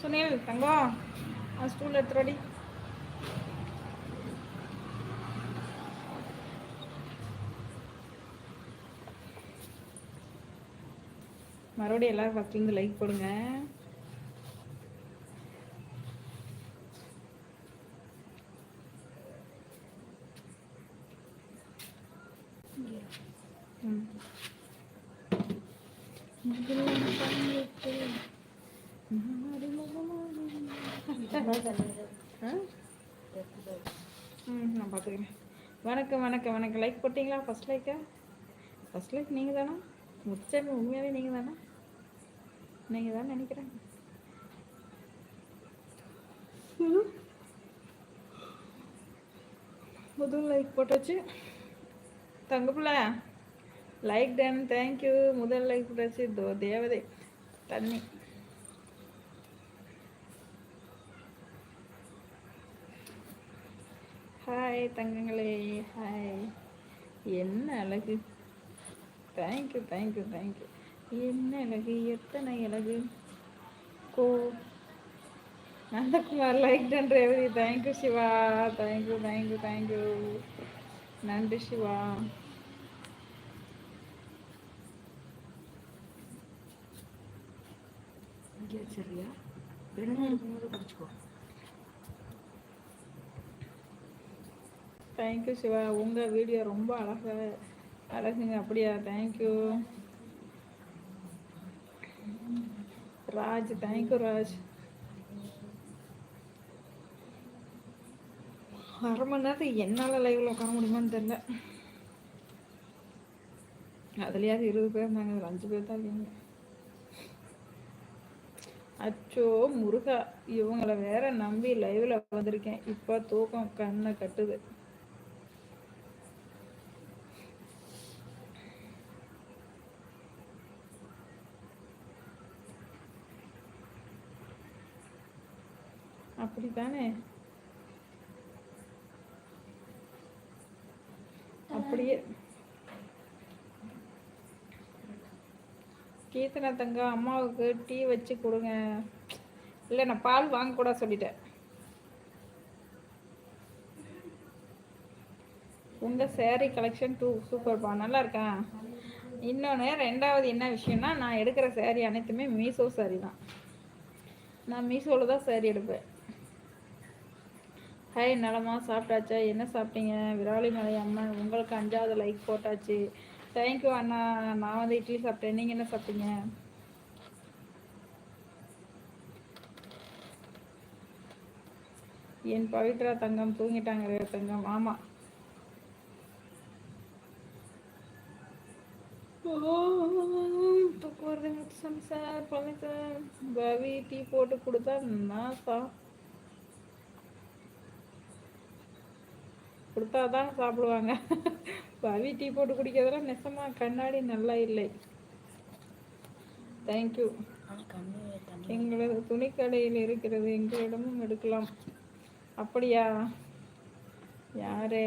சுனில் தங்கம். Stool எடுத்துடி மறுபடியும் எல்லாரும் ஃபஸ்ட்லேருந்து லைக் போடுங்க. ம். ம் நான் பார்த்துக்கிறேன். வணக்கம் வணக்கம் வணக்கம். லைக் போட்டிங்களா? ஃபஸ்ட் லைக்கா ஃபஸ்ட் லைக் நீங்கள் தானா முச்சமே உண்மையாகவே நீங்கள் தானா நீங்கள் தான் நினைக்கிறேன் முதல் லைக் போட்டாச்சு தங்கப்பிள்ள லைக் டன் தேங்க்யூ முதல் லைக் போட்டாச்சு. தோ தேவதை. தண்ணி. ஹாய் தங்கங்களே. ஹாய் என்ன அழகு? தேங்க்யூ தேங்க்யூ தேங்க்யூ என்ன அழகு? எத்தனை அழகு? கோ. Nandakumar like done Revathi. Thank you Siva. Thank you thank you thank you நன்றி சிவா. சரியா ரெண்டு இருக்கும்போது தேங்க்யூ சிவா. உங்கள் வீடியோ ரொம்ப அழகாக அழகுங்க. அப்படியா? Thank you Raj thank you Raj. அரை மணி நேரத்துக்கு என்னால் லைவில் உட்கார முடியுமான்னு தெரில அதுலேயாவது இருபது பேர் இருந்தாங்க. அதில் அஞ்சு பேர் தான் இருக்கீங்க. அச்சோ முருகா. இவங்கள வேற நம்பி லைவில் வந்திருக்கேன். இப்போ தூக்கம் கண்ணை கட்டுது. தானே? அப்படியே. கீர்த்தனை தங்க அம்மாவுக்கு டீ வச்சு கொடுங்க. இல்லை நான் பால் வாங்க கூட சொல்லிட்டேன். உங்கள் சேரீ கலெக்ஷன் டூ சூப்பர்ப்பா நல்லா இருக்கா? இன்னொன்று ரெண்டாவது என்ன விஷயம்னா நான் எடுக்கிற சேரீ அனைத்துமே மீஷோ சேரீ தான். நான் மீசோவில் தான் சேரீ எடுப்பேன். ஹாய் நலமா சாப்பிட்டாச்சா? என்ன சாப்பிட்டீங்க? விராலிமலை அம்மன் உங்களுக்கு அஞ்சாவது லைக் போட்டாச்சு. தேங்க்யூ அண்ணா. நான் வந்து இட்லி சாப்பிட்டேன். நீங்கள் என்ன சாப்பிட்டீங்க? என் பவித்ரா தங்கம் தூங்கிட்டாங்க தங்கம். ஆமாம் தூக்கம் வருது சார் பவித்ரா. பவி டீ போட்டு கொடுத்தா நான் கொடுத்தா கொடுத்தாதான் சாப்பிடுவாங்க. பவி டீ போட்டு குடிக்கிறதெல்லாம் நெசமா கண்ணாடி நல்லா இல்லை. தேங்க்யூ எங்களது துணிக்கடையில் இருக்கிறது எங்களிடமும் எடுக்கலாம். அப்படியா? யாரு?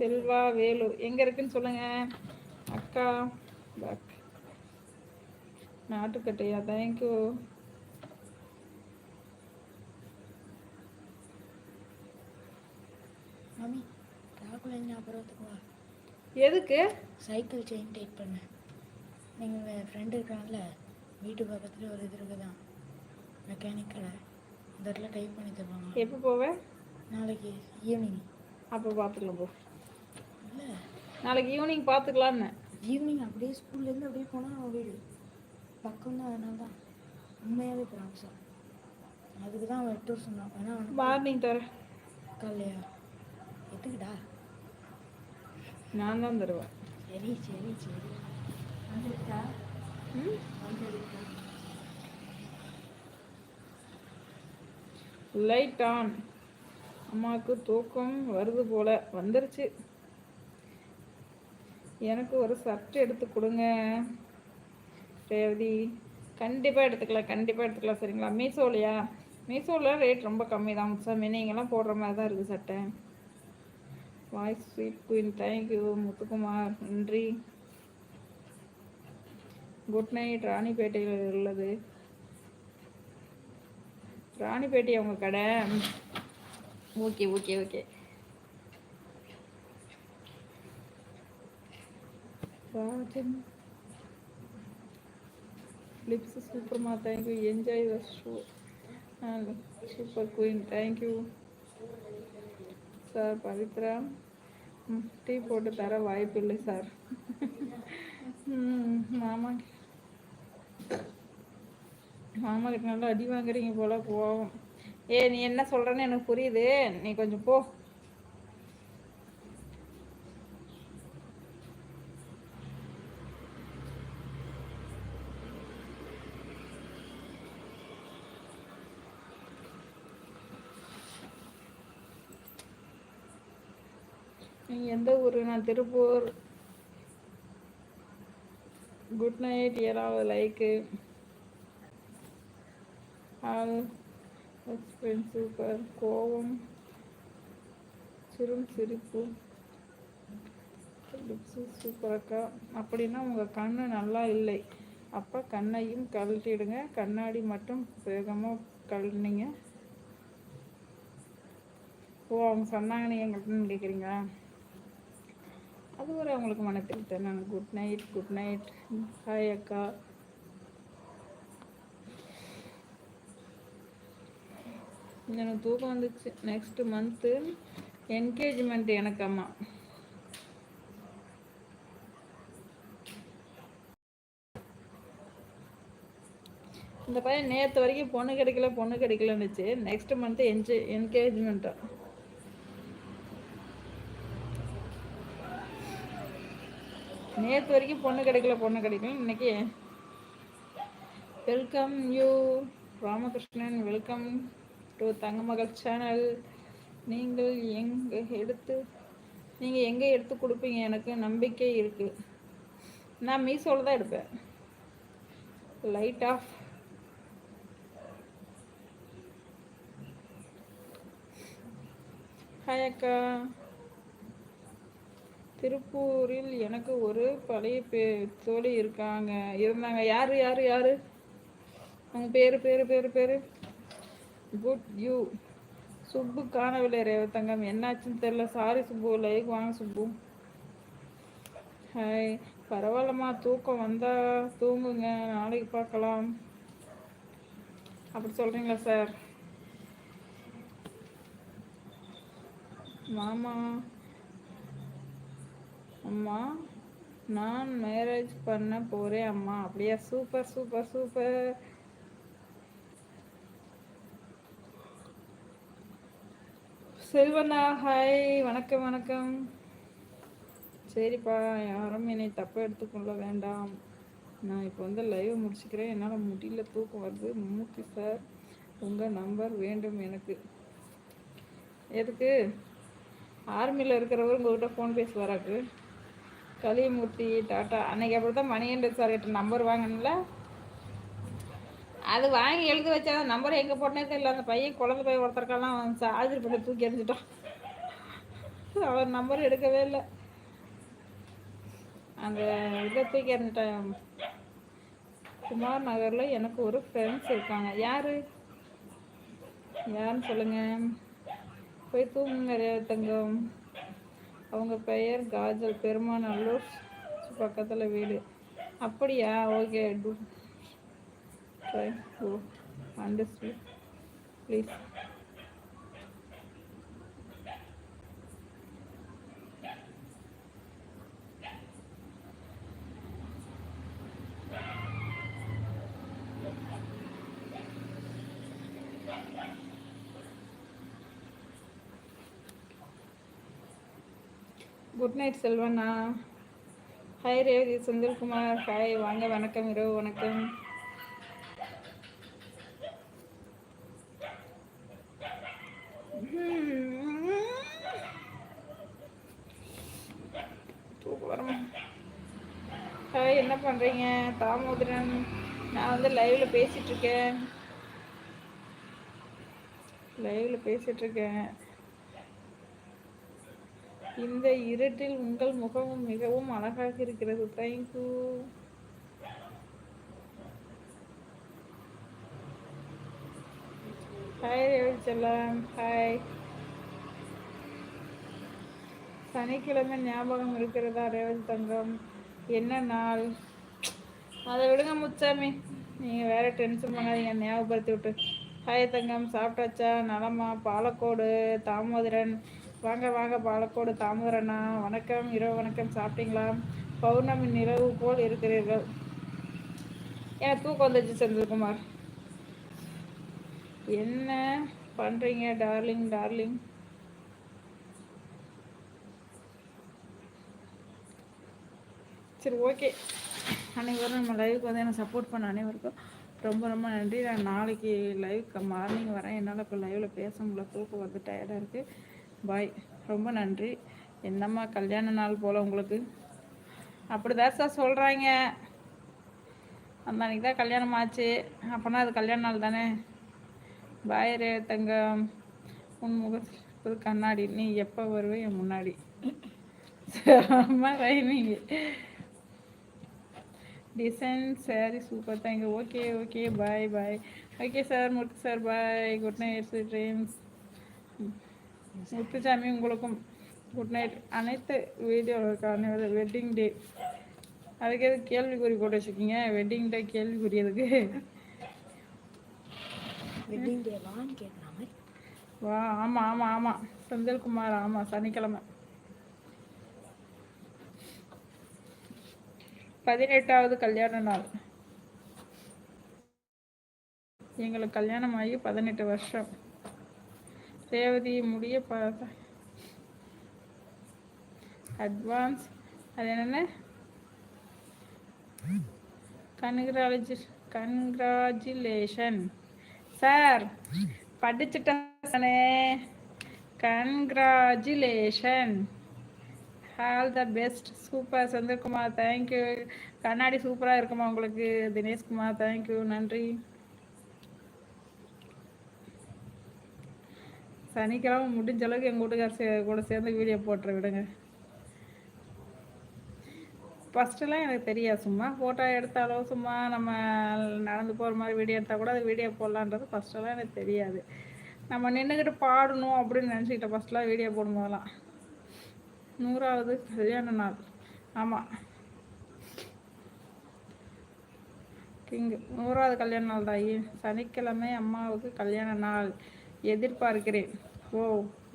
செல்வா வேலூர். எங்க இருக்குன்னு சொல்லுங்க. அக்கா நாட்டுக்கட்டையா? தேங்க்யூ மாமி ராகுல் ஞாபகத்துக்கு வா. எதுக்கு? சைக்கிள் செயின் டைட் பண்ண. நீங்கள் ஃப்ரெண்டு இருக்காங்கல்ல வீட்டு பக்கத்துல ஒரு இது இருக்குதான். மெக்கானிக் கடை இந்த இடத்துல டைப் பண்ணி தருவாங்க. எப்போ போவேன் நாளைக்கு ஈவினிங் அப்போ பார்த்துக்கலாம் போ. இல்லை. நாளைக்கு ஈவினிங் பார்த்துக்கலான்னு ஈவினிங் அப்படியே ஸ்கூல்லேருந்து அப்படியே போனால் அவன் வீடு. பக்கம் தான் அதனால தான் உண்மையாகவே ப்ராமிஸாக அதுக்கு தான் அவன் எட்டு சொன்னான். ஏன்னா மார்னிங் தரேன். காலையா எதுக்குடா நான் தான் தருவேன். சரி சரி சரி. ம்? லைட் ஆன் அம்மாவுக்கு தூக்கம் வருது போல. வந்துருச்சு. எனக்கு ஒரு சர்ட் எடுத்து கொடுங்க. ரேவதி கண்டிப்பாக எடுத்துக்கலாம் கண்டிப்பாக எடுத்துக்கலாம் சரிங்களா? மீஷோலையா? மீஷோவில் ரேட் ரொம்ப கம்மி தான் சாமி நீங்களாம் போடுற மாதிரி தான் இருக்குது சட்டை voice sweet queen. Thank you Muthukumar. நன்றி. குட் நைட் ராணிப்பேட்டையில் உள்ளது. ராணிப்பேட்டை அவங்க கடை. Okay okay okay Rajan. Lips சூப்பர்மா thank you enjoy the show super queen thank you sir Pavithra. Tea போட்டு தர வாய்ப்பு இல்லை சார். மாமா. மாமா கிட்ட நல்லா அடி வாங்குறீங்க போல போவோம் ஏ நீ என்ன சொல்றேன்னு எனக்கு புரியுது. நீ கொஞ்சம் போ. நீங்கள் எந்த ஊர்? நான் திருப்பூர். குட் நைட் ஏறாவது லைக்கு ஆல் சூப்பர் கோவம். சிறும் சிரிப்பு. லிப்ஸு சூப்பர் அக்கா. அப்படின்னா உங்கள் கண்ணு நல்லா இல்லை. அப்போ கண்ணையும் கழட்டிடுங்க. கண்ணாடி மட்டும் வேகமாக கழட்டினீங்க ஓ அவங்க சொன்னாங்கன்னு எங்கள்கிட்ட கேட்குறீங்களா அது ஒரு அவங்களுக்கு மன நான் good night good night hi அக்கா. எனக்கு தூக்கம் வந்துச்சு. நெக்ஸ்ட் மந்த்து என்கேஜ்மெண்ட் எனக்கு அம்மா. இந்த பையன் நேற்று வரைக்கும் பொண்ணு கிடைக்கல பொண்ணு கிடைக்கலன்னுச்சு. நெக்ஸ்ட் மந்த்து என்ஜே என்கேஜ்மெண்ட்டா நேற்று வரைக்கும் பொண்ணு கிடைக்கல பொண்ணு கிடைக்கல இன்னைக்கு welcome you Ramakrishnan. Welcome to Thangamagal channel நீங்கள் எங்கே எடுத்து நீங்கள் எங்கே எடுத்து கொடுப்பீங்க? எனக்கு நம்பிக்கை இருக்குது நான் மீஷோவில் தான் எடுப்பேன். லைட் ஆஃப் ஹாய் அக்கா. திருப்பூரில் எனக்கு ஒரு பழைய பே தோழி இருக்காங்க. இருந்தாங்க. யாரு யாரு யாரு? அவங்க பேரு பேரு பேரு பேரு? Good you. சுப்பு காணவில்லை ரேவத்தங்கம் என்னாச்சுன்னு தெரியல. சாரி சுப்பு. லைக் வாங்க சுப்பு. ஹாய். பரவாயில்லம்மா. தூக்கம் வந்தா தூங்குங்க. நாளைக்கு பார்க்கலாம். அப்படி சொல்றீங்களா சார்? மாமா. அம்மா நான் மேரேஜ் பண்ண போறேன் அம்மா. அப்படியா? சூப்பர் சூப்பர் சூப்பர் செல்வண்ணா ஹாய் வணக்கம் வணக்கம். சரிப்பா யாரும் என்னை தப்பாக எடுத்துக்கொள்ள வேண்டாம். நான் இப்போ வந்து லைவ் முடிச்சுக்கிறேன். என்னால் முடியல தூக்கம் வருது. மூர்த்தி சார் உங்கள் நம்பர் வேண்டும் எனக்கு. எதுக்கு? ஆர்மியில் இருக்கிறவர் உங்கள்கிட்ட ஃபோன் பேசுவாராக்கு கலிமூர்த்தி டாட்டா அன்னைக்கு அப்படி தான் மணிகண்டன் சார் கிட்ட நம்பர் வாங்கணும்ல அது வாங்கி எழுதி வச்சா நம்பர் எங்கே போட்டனே தெரியல. அந்த பையன் குழந்தை பையன் ஒருத்தருக்கெல்லாம் சார்ஜர் பண்ணி தூக்கி எறிஞ்சிட்டான். அவர் நம்பர் எடுக்கவே இல்லை. அந்த இதை தூக்கி எறிஞ்சிட்டான். குமார் நகரில் எனக்கு ஒரு ஃப்ரெண்ட்ஸ் இருக்காங்க. யார்? யாருன்னு சொல்லுங்கள் போய் தூங்குங்க தங்கம். அவங்க பெயர் காஜல் பெருமாநல்லூர் பக்கத்தில் வீடு. அப்படியா? Okay to try oh understand please good night செல்வண்ணா. Hi Revathi Senthilkumar. Hi வாங்க வணக்கம் இரவு வணக்கம். ஹாய் என்ன பண்ணுறீங்க தாமோதரன் நான் வந்து லைவில் பேசிகிட்ருக்கேன் லைவில் பேசிகிட்ருக்கேன் இந்த இருட்டில் உங்கள் முகமும் மிகவும் அழகாக இருக்கிறது. தேங்க்யூ ஹாய் செல்லம் ஹாய் சனிக்கிழமை ஞாபகம் இருக்கிறதா ரேவல் தங்கம்? என்ன நாள்? அதை விடுங்க முச்சாமி நீங்கள் வேற டென்ஷன் பண்ணாதீங்க ஞாபகப்படுத்தி விட்டு. ஹாய் தங்கம் சாப்பிட்டாச்சா? நலமா? பாலக்கோடு தாமோதரன் வாங்க வாங்க பாலக்கோடு தாமோதரண்ணா வணக்கம். இரவு வணக்கம். சாப்பிட்டீங்களா? பௌர்ணமி நிலவு போல் இருக்கிறீர்கள். எனக்கு தூக்கம் வந்துச்சு செந்தில்குமார். என்ன பண்ணுறீங்க டார்லிங் டார்லிங்? சரி ஓகே. அனைவரும் நம்ம லைவுக்கு வந்து எனக்கு சப்போர்ட் பண்ண அனைவருக்கும் ரொம்ப ரொம்ப நன்றி. நான் நாளைக்கு லைவுக்கு மார்னிங் வரேன். என்னால் இப்போ லைவில் பேச முடியல. தூக்கம் வந்து டயர்டாக இருக்குது பாய். ரொம்ப நன்றி. என்னம்மா கல்யாண நாள் போல் உங்களுக்கு? அப்படி தான் சார் சொல்கிறாங்க அந்த அன்றைக்கி தான் கல்யாணம் ஆச்சு. அப்போனா அது கல்யாண நாள் தானே? பாய் ரே தங்கம். உன் முகத்தில் கண்ணாடி. நீ எப்போ வருவே என் முன்னாடி. செம்ம rhyming design sorry super thank okay okay bye bye okay sir murukku sir bye good night sweet dreams Muthusamy உங்களுக்கும் குட் நைட் அனைத்து வீடியோக்கான வெட்டிங் டே அதுக்கு எது கேள்விக்குறி போட்டு வச்சுருக்கீங்க? வெட்டிங் டே கேள்விக்குறி எதுக்கு? வா ஆமாம் ஆமாம் ஆமாம் செந்தில்குமார் ஆமாம் சனிக்கிழமை. பதினெட்டாவது கல்யாண நாள். எங்களுக்கு கல்யாணம் ஆகி பதினெட்டு வருஷம். ரேவதி முடிய அட்வான்ஸ் அது என்னென்ன? கன்கிராலஜி கன்கிராஜுலேஷன் சார் படிச்சுட்டே congratulation all the best super Senthilkumar thank you கண்ணாடி சூப்பராக இருக்குமா உங்களுக்கு? தினேஷ்குமார் தேங்க்யூ நன்றி. சனிக்கிழமை முடிஞ்ச அளவுக்கு எங்கள் வீட்டுக்கார் சே கூட சேர்ந்து வீடியோ போட்டுற விடுங்க. ஃபஸ்ட்டெல்லாம் எனக்கு தெரியாது சும்மா ஃபோட்டோ எடுத்தாலோ சும்மா நம்ம நடந்து போகிற மாதிரி வீடியோ எடுத்தால் கூட அது வீடியோ போடலான்றது ஃபஸ்ட்டெல்லாம் எனக்கு தெரியாது. நம்ம நின்றுக்கிட்டு பாடணும் அப்படின்னு நினச்சிக்கிட்டேன் ஃபஸ்ட்டெலாம் வீடியோ போடும்போதெல்லாம். நூறாவது கல்யாண நாள். ஆமாம் கிங்கு நூறாவது கல்யாண நாள் தாயி சனிக்கிழமை அம்மாவுக்கு கல்யாண நாள். எதிர்பார்க்கிறேன். ஓ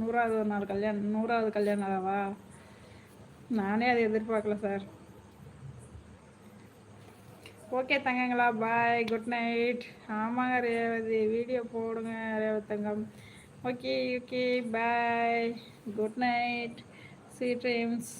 நூறாவது நாள் கல்யாணம் நூறாவது கல்யாணாவா நானே அதை எதிர்பார்க்கல சார். ஓகே தங்கங்களா பாய் குட் நைட் ஆமாங்க ரேவதி. வீடியோ போடுங்க ரேவதங்கம் okay okay bye good night sweet dreams